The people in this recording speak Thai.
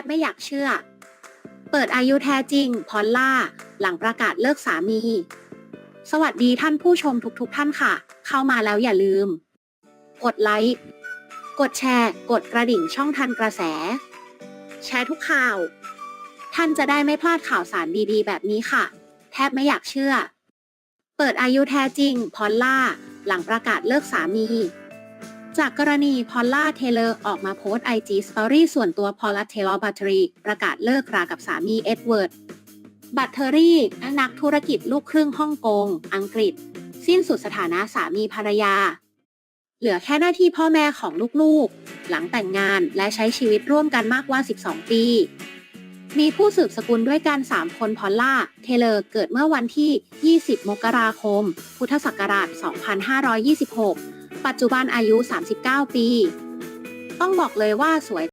บไม่อยากเชื่อ เปิดอายุแท้จริง พอลล่า หลังประกาศเลิกสามี สวัสดีท่านผู้ชมทุกๆทท่านค่ะ เข้ามาแล้วอย่าลืม กดไลค์ กดแชร์ กดกระดิ่งช่องทันกระแส แชร์ทุกข่าว ท่านจะได้ไม่พลาดข่าวสารดีๆ แบบนี้ค่ะ แทบไม่อยากเชื่อ เปิดอายุแท้จริง พอลล่า หลังประกาศเลิกสามี จากกรณีพอลล่าเทเลอร์ออกมาโพสต์ไอจีสตอรี่ส่วนตัวพอลล่าเทเลอร์บัตเทอรี่ประกาศเลิกรากับสามีเอ็ดเวิร์ด บัตเทอรี่นักธุรกิจลูกครึ่งฮ่องกง อังกฤษ สิ้นสุดสถานะสามีภรรยา เหลือแค่หน้าที่พ่อแม่ของลูกๆ หลังแต่งงานและใช้ชีวิตร่วมกันมากกว่า 12 ปี มีผู้สืบสกุลด้วยกัน 3 คนพอลล่า เทเลอร์เกิดเมื่อวันที่ 20 มกราคม พุทธศักราช 2526 ปัจจุบันอายุ 39 ปี ต้องบอกเลยว่าสวย